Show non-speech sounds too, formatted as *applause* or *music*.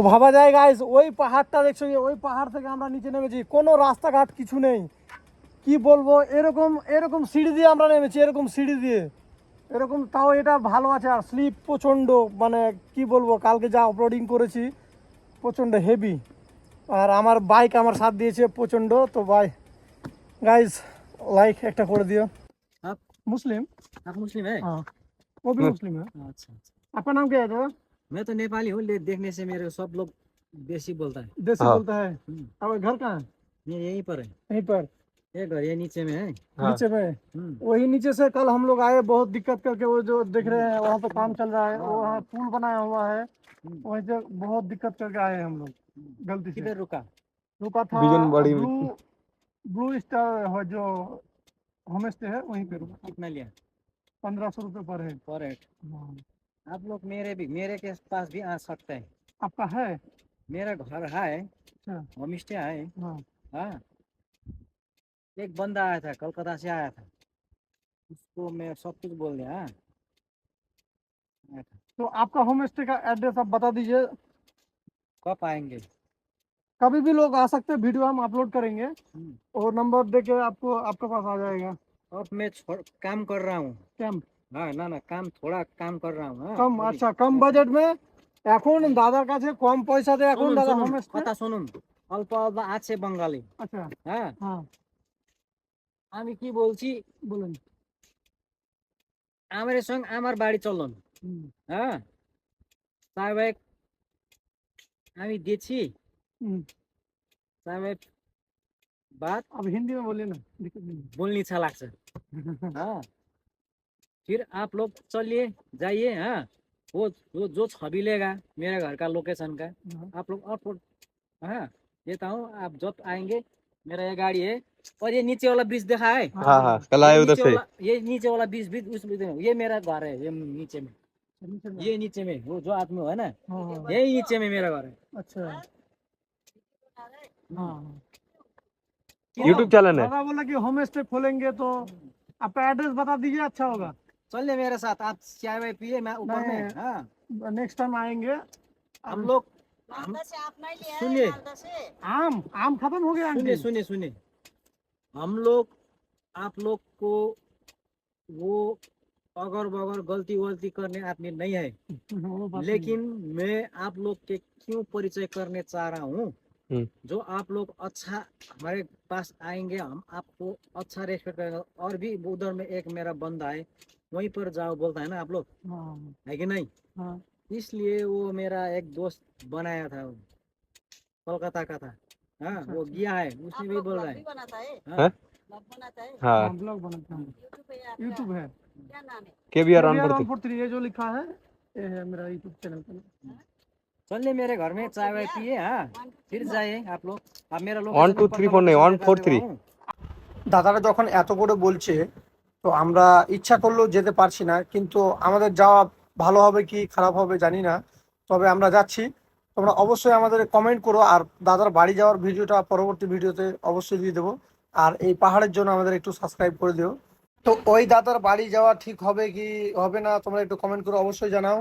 তো ভাবা যায় গাইজ ওই পাহাড়টা দেখছ ওই পাহাড় থেকে আমরা নিচে নেমেছি। কোনো রাস্তাঘাট কিছু নেই। কি বলব এরকম এরকম সিঁড়ি দিয়ে আমরা নেমেছি এরকম সিঁড়ি দিয়ে। এরকম তাও এটা ভালো আছে আর স্লিপ প্রচণ্ড মানে কি বলব কালকে যা অপলোডিং করেছি প্রচণ্ড হেভি আর আমার বাইক আমার সাথ দিয়েছে প্রচণ্ড তো বাই গাইজ লাইক একটা করে দিও। মুসলিম? মুসলিম হ্যাঁ। মুসলিম হ্যাঁ। হ্যাঁ। আচ্ছা, আচ্ছা আপনার নাম কি আছে है मैं तो नेपाली हूँ देखने से मेरे सब लोग देसी बोलता है। देसी हाँ। बोलता है? हम्म, आपका घर कहाँ है? ये यहीं पर है। यहीं पर? ये घर ये नीचे में है। हाँ। नीचे में हम्म, वही नीचे से कल हम लोग आए बहुत दिक्कत करके वो जो देख रहे हैं वहाँ पे काम चल रहा है वो वहाँ पुल बनाया हुआ है। हम्म, वहीं से बहुत दिक्कत करके आए हम लोग गलती से। रुका? रुका था ब्लू ब्लू स्टार जो होम स्टे है वहीं पे रुका। कितना लिया? पंद्रह सौ रुपये पर है पर हेड। आप लोग मेरे भी मेरे के पास भी आ सकते हैं। आपका है? मेरा घर है अच्छा। होम स्टे है। हाँ। हाँ। एक बंदा आया था कलकत्ता से आया था। उसको मैं सब कुछ बोल दिया हाँ। तो आपका होम स्टे का एड्रेस आप बता दीजिए। कब आएँगे? कभी भी लोग आ सकते हैं वीडियो हम अपलोड करेंगे। हम्म, और नंबर दे के आपको आपके पास आ जाएगा। अब मैं काम कर रहा हूँ। হ্যাঁ না না কাম থোড়া কাম কর रहा हूँ हाँ, কম अभी। আচ্ছা কম বাজেট মে এখন দাদার কাছে কম পয়সাতে এখন শুনুন, দাদা শুনুন, হোম স্টে কথা শুনুন অল্প অল্প আছে বাঙালি আচ্ছা হ্যাঁ হ্যাঁ আমি কি বলছি বলুন আমার সঙ্গে আমার বাড়ি চলুন হুম, হ্যাঁ সাহেব আমি দিয়েছি হুম। साहब बात अब हिंदी में बोलिए ना दिक्कत नहीं बोलनी अच्छा लगता है हाँ फिर आप लोग चलिए जाइए हाँ। वो वो जो छवि लेगा मेरे घर का लोकेशन का हाँ, आप लोग और हाँ देता हूँ आप जब आएँगे मेरा ये गाड़ी है और ये नीचे वाला ब्रिज देखा है? हाँ। हाँ कल आए ये उधर से। वाला- ये नीचे वाला ब्रिज भी उस ब्रिज ये मेरा घर है ये नीचे में। ये नीचे में वो जो आदमी है ना हाँ, हाँ, यही नीचे में मेरा घर है। अच्छा। हाँ। यूट्यूब चैनल है। बोला कि होम स्टे खोलेंगे तो आपका एड्रेस बता दीजिए अच्छा होगा। चलिए मेरे साथ आप चाय वाय पिए मैं ऊपर में हाँ। नेक्स्ट टाइम आएँगे। हम लोग सुनिए। आम आम खत्म हो गया सुनिए सुनिए सुनिए। हम लोग आप लोग को वो अगर बगर गलती वलती करने आदमी *laughs* नहीं है। लेकिन मैं आप लोग के क्यों परिचय करने चाह रहा हूँ? हम्म। जो आप लोग अच्छा हमारे पास आएँगे हम आपको अच्छा रेस्पेक्ट करेंगे। और भी उधर में एक मेरा बंदा है वहीं पर जाओ बोलता है ना आप लोग नहीं। हाँ है कि नहीं हाँ इसलिए वो मेरा एक दोस्त बनाया था वो कोलकाता का था हाँ अच्छा, वो अच्छा। गया है उसने भी बोल रहा है बनाता है हाँ? हाँ? ब्लॉग बनाता है हाँ हाँ ब्लॉग बनाता हूँ यूट्यूब पे आपका यूट्यूब है क्या नाम है के बी आर KBR ऑन 143 ये जो लिखा है ये है मेरा यूट्यूब चैनल का नाम। चलिए मेरे घर में चाय वाय पिए हाँ One, two, फिर three, जाइए आप लोग अब मेरा लोग One, two, three, four नहीं, one, four, three। দাদারা যখন এত করে বলছে তো আমরা ইচ্ছা করলেও যেতে পারছি না, কিন্তু আমাদের যাওয়া ভালো হবে কি খারাপ হবে জানি না, তবে আমরা যাচ্ছি। তোমরা অবশ্যই আমাদের কমেন্ট করো, আর দাদার বাড়ি যাওয়ার ভিডিওটা পরবর্তী ভিডিওতে অবশ্যই দিয়ে দেবো, আর এই পাহাড়ের জন্য আমাদের একটু সাবস্ক্রাইব করে দিও। তো ওই দাদার বাড়ি যাওয়া ঠিক হবে কি, হবে না, তোমরা একটু কমেন্ট করে অবশ্যই জানাও।